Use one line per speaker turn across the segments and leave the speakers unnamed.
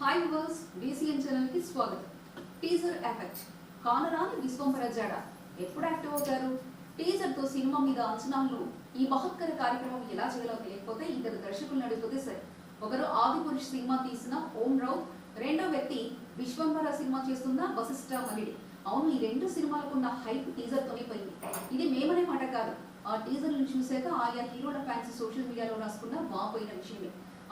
Hi verse BCN ఛానల్కి స్వాగతం. Teaser effect కానరాని విశ్వంబర జడ ఎప్పుడు యాక్టివ్ అవుతారు? టీజర్తో సినిమా మీద అంచనాలు. ఈ మహత్కర కార్యక్రమం ఎలా చేయాలో తెలియకపోతే ఇద్దరు దర్శకులు నడిపోతే సరే. ఒకరు ఆది పురుష్ సినిమా తీసిన ఓం రావు రెండో వ్యక్తి విశ్వంబర సినిమా చేస్తున్న వశిష్ఠ మలిడి అవును ఈ రెండు సినిమాలకున్న హైప్ టీజర్ తోనే పోయింది. ఇది మేమనే మాట కాదు. ఆ టీజర్ను చూశాక ఆయా హీరోల ఫ్యాన్స్ సోషల్ మీడియాలో రాసుకున్న వాపోయిన విషయం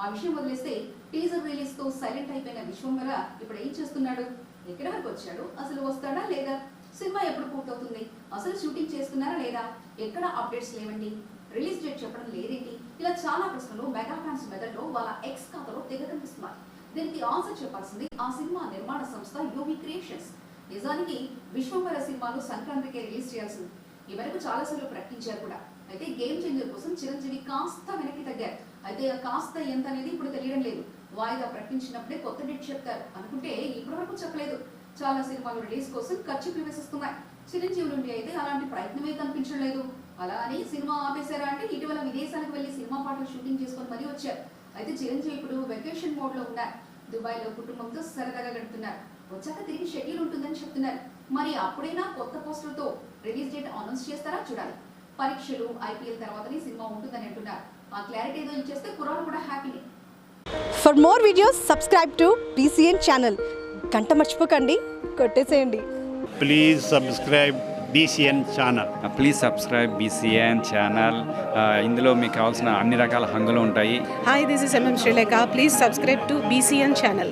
ఆ విషయం వదిలేస్తే టీజర్ రిలీజ్తో సైలెంట్ అయిపోయిన విశ్వంబర ఇప్పుడు ఏం చేస్తున్నాడు? ఎక్కడ వరకు వచ్చాడు? అసలు వస్తాడా లేదా? సినిమా ఎప్పుడు పూర్తవుతుంది? అసలు షూటింగ్ చేస్తున్నారా లేదా? ఎక్కడ అప్డేట్స్ లేవండి? రిలీజ్ డేట్ చెప్పడం లేదేంటి? ఇలా చాలా ప్రశ్నలు మెగా ఫ్యాన్స్ మెదడులో వాళ్ళ ఎక్స్ ఖాతాలో తెగ కనిపిస్తున్నాయి దీనికి ఆన్సర్ చెప్పాల్సింది ఆ సినిమా నిర్మాణ సంస్థ యూవి క్రియేషన్స్. నిజానికి విశ్వంబర సినిమాను సంక్రాంతికి రిలీజ్ చేయాల్సింది. ఈ వరకు చాలాసార్లు ప్రకటించారు కూడా. అయితే గేమ్ చేంజర్ కోసం చిరంజీవి కాస్త వెనక్కి తగ్గారు. అయితే కాస్త ఎంత అనేది ఇప్పుడు తెలియడం లేదు. వాయిదా ప్రకటించినప్పుడే కొత్త డేట్ చెప్తారు. అనుకుంటే ఇప్పటి వరకు చెప్పలేదు. చాలా సినిమాలు రిలీజ్ కోసం ఖర్చు ప్రవేశిస్తున్నాయి చిరంజీవి నుండి అయితే అలాంటి ప్రయత్నమే కనిపించలేదు అలా అని సినిమా ఆపేశారా అంటే ఇటీవల విదేశాలకు వెళ్ళి సినిమా పాటలు షూటింగ్ చేసుకొని మరీ వచ్చారు. అయితే చిరంజీవి ఇప్పుడు వెకేషన్ మోడ్లో ఉన్నారు. దుబాయ్లో కుటుంబంతో సరదాగా గడుపుతున్నారు. వచ్చాక తిరిగి షెడ్యూల్ ఉంటుందని చెప్తున్నారు. మరి అప్పుడైనా కొత్త పోస్టులతో రిలీజ్ డేట్ అనౌన్స్ చేస్తారా? చూడాలి. పరీక్షలు ఐపీఎల్ తర్వాతనే సినిమా ఉంటుందని అంటున్నారు. ఆ క్లారిటీ ఏదో ఇచ్చేస్తే కుర్రాలు కూడా హ్యాపీనే
for more videos subscribe to BCN channel గంట మర్చిపోకండి. కొట్టేసేయండి.
Please subscribe BCN channel
please subscribe BCN channel ఇందులో మీకు కావాల్సిన అన్ని రకాల హంగులు ఉంటాయి.
Hi, this is MM Sri Lanka. Please subscribe to BCN channel.